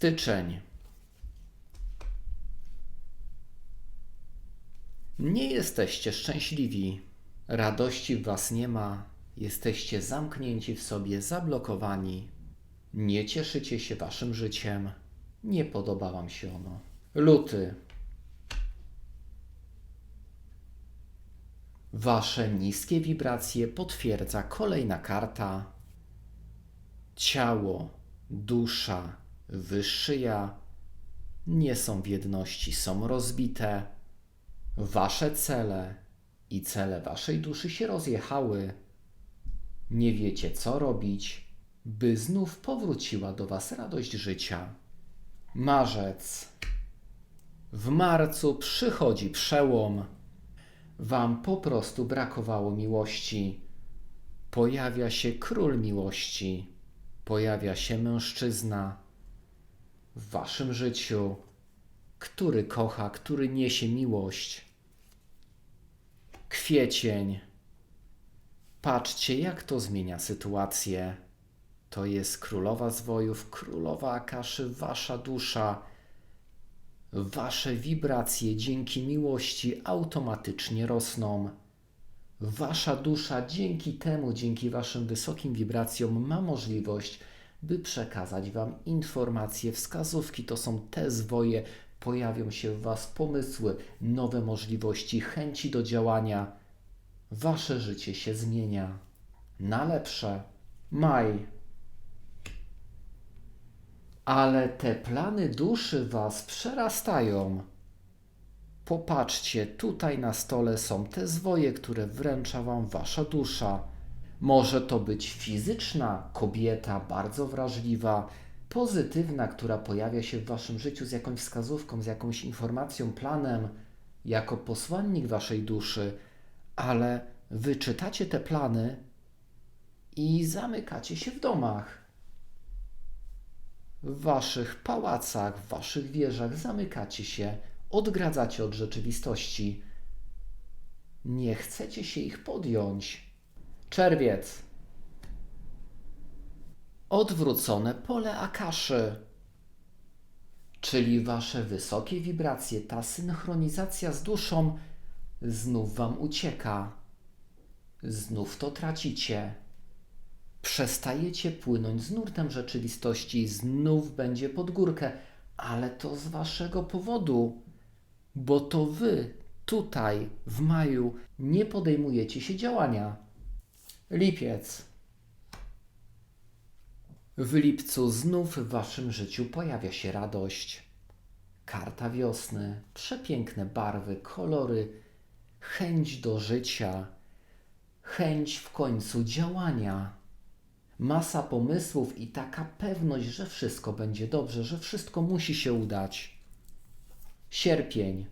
Styczeń. Nie jesteście szczęśliwi. Radości w was nie ma. Jesteście zamknięci w sobie, zablokowani. Nie cieszycie się waszym życiem. Nie podoba wam się ono. Luty. Wasze niskie wibracje potwierdza kolejna karta. Ciało, dusza, wyższy ja nie są w jedności, są rozbite. Wasze cele i cele waszej duszy się rozjechały. Nie wiecie, co robić, by znów powróciła do was radość życia. Marzec. W marcu przychodzi przełom. Wam po prostu brakowało miłości. Pojawia się król miłości. Pojawia się mężczyzna w waszym życiu, który kocha, który niesie miłość. Kwiecień. Patrzcie, jak to zmienia sytuację. To jest królowa zwojów, królowa Akaszy, wasza dusza. Wasze wibracje dzięki miłości automatycznie rosną. Wasza dusza dzięki temu, dzięki waszym wysokim wibracjom ma możliwość, by przekazać wam informacje, wskazówki. To są te zwoje, pojawią się w was pomysły, nowe możliwości, chęci do działania. Wasze życie się zmienia na lepsze. Maj. Ale te plany duszy was przerastają. Popatrzcie, tutaj na stole są te zwoje, które wręcza wam wasza dusza. Może to być fizyczna kobieta, bardzo wrażliwa, pozytywna, która pojawia się w waszym życiu z jakąś wskazówką, z jakąś informacją, planem, jako posłannik waszej duszy, ale wy czytacie te plany i zamykacie się w domach. W waszych pałacach, w waszych wieżach zamykacie się, odgradzacie od rzeczywistości. Nie chcecie się ich podjąć. Czerwiec. Odwrócone pole Akaszy. Czyli wasze wysokie wibracje, ta synchronizacja z duszą znów wam ucieka. Znów to tracicie. Przestajecie płynąć z nurtem rzeczywistości, znów będzie pod górkę, ale to z waszego powodu, bo to wy tutaj w maju nie podejmujecie się działania. Lipiec. W lipcu znów w waszym życiu pojawia się radość. Karta wiosny, przepiękne barwy, kolory, chęć do życia, chęć w końcu działania. Masa pomysłów i taka pewność, że wszystko będzie dobrze, że wszystko musi się udać. Sierpień.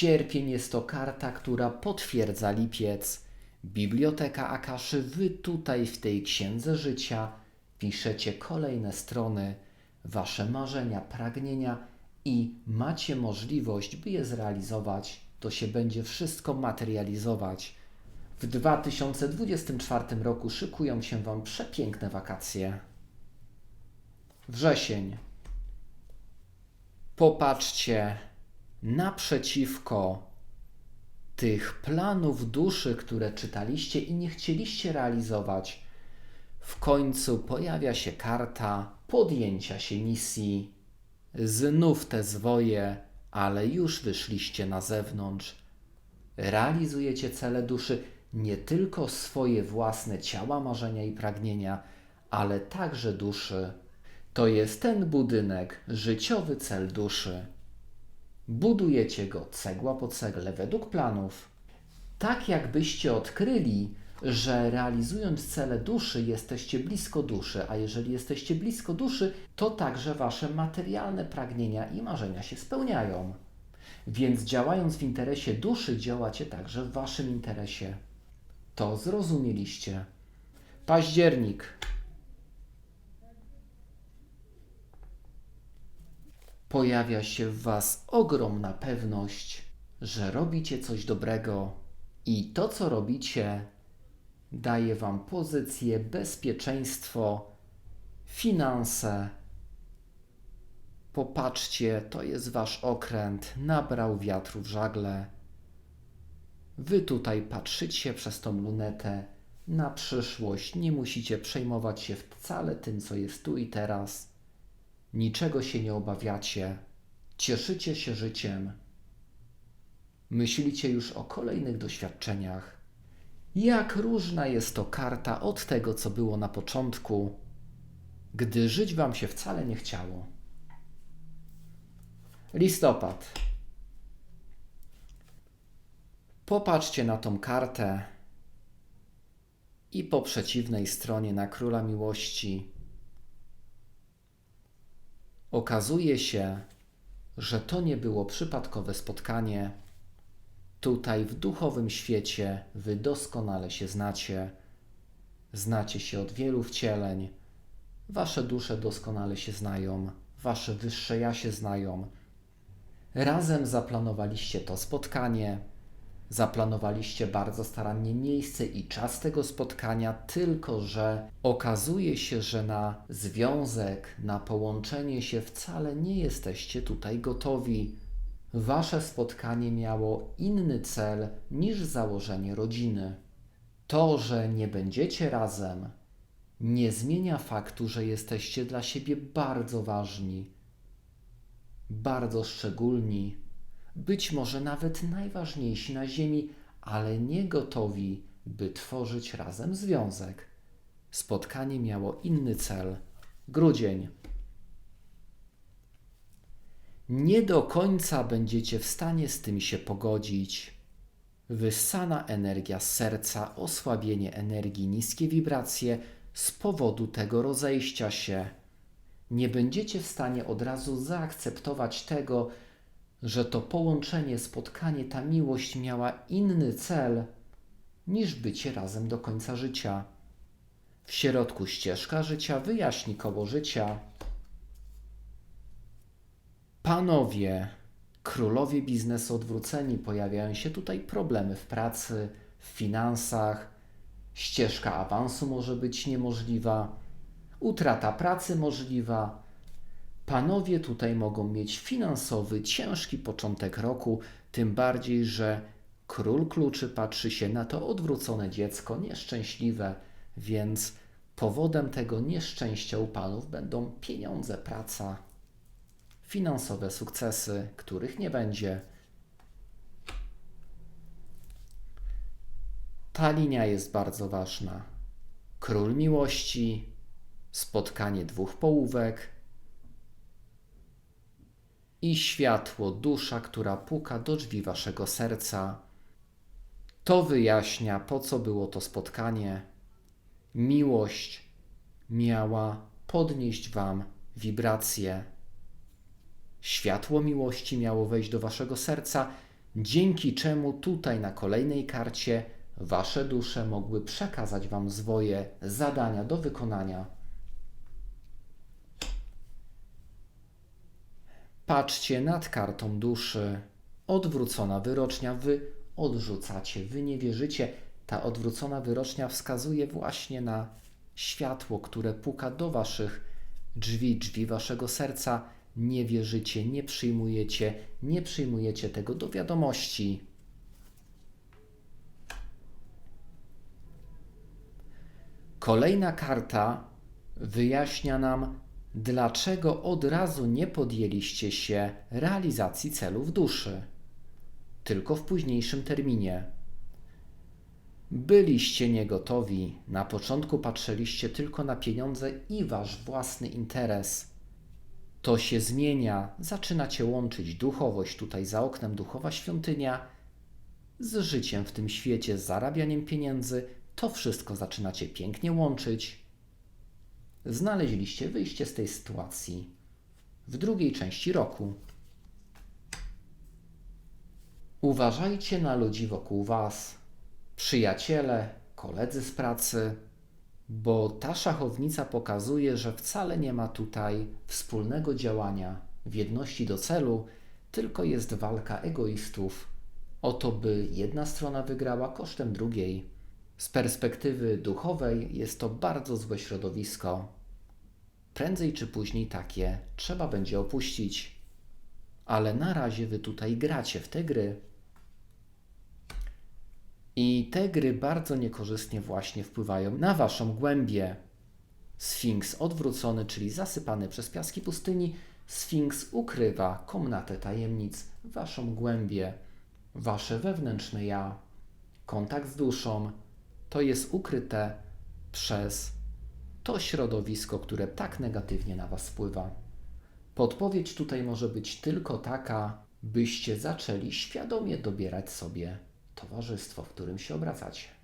Sierpień jest to karta, która potwierdza lipiec. Biblioteka Akaszy, wy tutaj w tej księdze życia piszecie kolejne strony, wasze marzenia, pragnienia i macie możliwość, by je zrealizować. To się będzie wszystko materializować. W 2024 roku szykują się Wam przepiękne wakacje. Wrzesień. Popatrzcie naprzeciwko tych planów duszy, które czytaliście i nie chcieliście realizować. W końcu pojawia się karta podjęcia się misji. Znów te zwoje, ale już wyszliście na zewnątrz. Realizujecie cele duszy nie tylko swoje własne ciała, marzenia i pragnienia, ale także duszy. To jest ten budynek, życiowy cel duszy. Budujecie go cegła po cegle według planów. Tak jakbyście odkryli, że realizując cele duszy jesteście blisko duszy, a jeżeli jesteście blisko duszy, to także wasze materialne pragnienia i marzenia się spełniają. Więc działając w interesie duszy, działacie także w waszym interesie. To zrozumieliście. Październik. Pojawia się w Was ogromna pewność, że robicie coś dobrego i to, co robicie, daje Wam pozycję, bezpieczeństwo finanse. Popatrzcie, to jest wasz okręt, nabrał wiatru w żagle. Wy tutaj patrzycie przez tą lunetę na przyszłość, nie musicie przejmować się wcale tym, co jest tu i teraz. Niczego się nie obawiacie, cieszycie się życiem. Myślicie już o kolejnych doświadczeniach. Jak różna jest to karta od tego, co było na początku, gdy żyć wam się wcale nie chciało. Listopad. Popatrzcie na tą kartę i po przeciwnej stronie na króla miłości. Okazuje się, że to nie było przypadkowe spotkanie. Tutaj w duchowym świecie wy doskonale się znacie. Znacie się od wielu wcieleń. Wasze dusze doskonale się znają, wasze wyższe ja się znają. Razem zaplanowaliście to spotkanie. Zaplanowaliście bardzo starannie miejsce i czas tego spotkania, tylko że okazuje się, że na związek, na połączenie się wcale nie jesteście tutaj gotowi. Wasze spotkanie miało inny cel niż założenie rodziny. To, że nie będziecie razem, nie zmienia faktu, że jesteście dla siebie bardzo ważni, bardzo szczególni, być może nawet najważniejsi na Ziemi, ale nie gotowi, by tworzyć razem związek. Spotkanie miało inny cel. Grudzień. Nie do końca będziecie w stanie z tym się pogodzić. Wyssana energia serca, osłabienie energii, niskie wibracje z powodu tego rozejścia się. Nie będziecie w stanie od razu zaakceptować tego, że to połączenie, spotkanie, ta miłość miała inny cel niż bycie razem do końca życia. W środku ścieżka życia wyjaśni koło życia. Panowie, królowie biznesu odwróceni, pojawiają się tutaj problemy w pracy, w finansach, ścieżka awansu może być niemożliwa, utrata pracy możliwa. Panowie tutaj mogą mieć finansowy, ciężki początek roku, tym bardziej, że król kluczy patrzy się na to odwrócone dziecko, nieszczęśliwe, więc powodem tego nieszczęścia u panów będą pieniądze, praca finansowe sukcesy, których nie będzie. Ta linia jest bardzo ważna. Król miłości, spotkanie dwóch połówek i światło, dusza, która puka do drzwi waszego serca. To wyjaśnia, po co było to spotkanie. Miłość miała podnieść wam wibracje światło miłości miało wejść do waszego serca, dzięki czemu tutaj na kolejnej karcie wasze dusze mogły przekazać wam swoje zadania do wykonania. Patrzcie nad kartą duszy. Odwrócona wyrocznia, wy odrzucacie, wy nie wierzycie. Ta odwrócona wyrocznia wskazuje właśnie na światło, które puka do waszych drzwi, drzwi waszego serca nie wierzycie, nie przyjmujecie, nie przyjmujecie tego do wiadomości. Kolejna karta wyjaśnia nam, dlaczego od razu nie podjęliście się realizacji celów duszy, tylko w późniejszym terminie. Byliście niegotowi, na początku patrzyliście tylko na pieniądze i wasz własny interes to się zmienia, zaczynacie łączyć duchowość, tutaj za oknem duchowa świątynia, z życiem w tym świecie, z zarabianiem pieniędzy, to wszystko zaczynacie pięknie łączyć. Znaleźliście wyjście z tej sytuacji w drugiej części roku. Uważajcie na ludzi wokół Was, przyjaciele, koledzy z pracy bo ta szachownica pokazuje, że wcale nie ma tutaj wspólnego działania w jedności do celu, tylko jest walka egoistów o to, by jedna strona wygrała kosztem drugiej. Z perspektywy duchowej jest to bardzo złe środowisko. Prędzej czy później takie trzeba będzie opuścić. Ale na razie wy tutaj gracie w te gry. I te gry bardzo niekorzystnie właśnie wpływają na waszą głębię. Sfinks odwrócony, czyli zasypany przez piaski pustyni, Sfinks ukrywa komnatę tajemnic, waszą głębię, wasze wewnętrzne ja. Kontakt z duszą to jest ukryte przez to środowisko, które tak negatywnie na was wpływa. Podpowiedź tutaj może być tylko taka, byście zaczęli świadomie dobierać sobie towarzystwo, w którym się obracacie.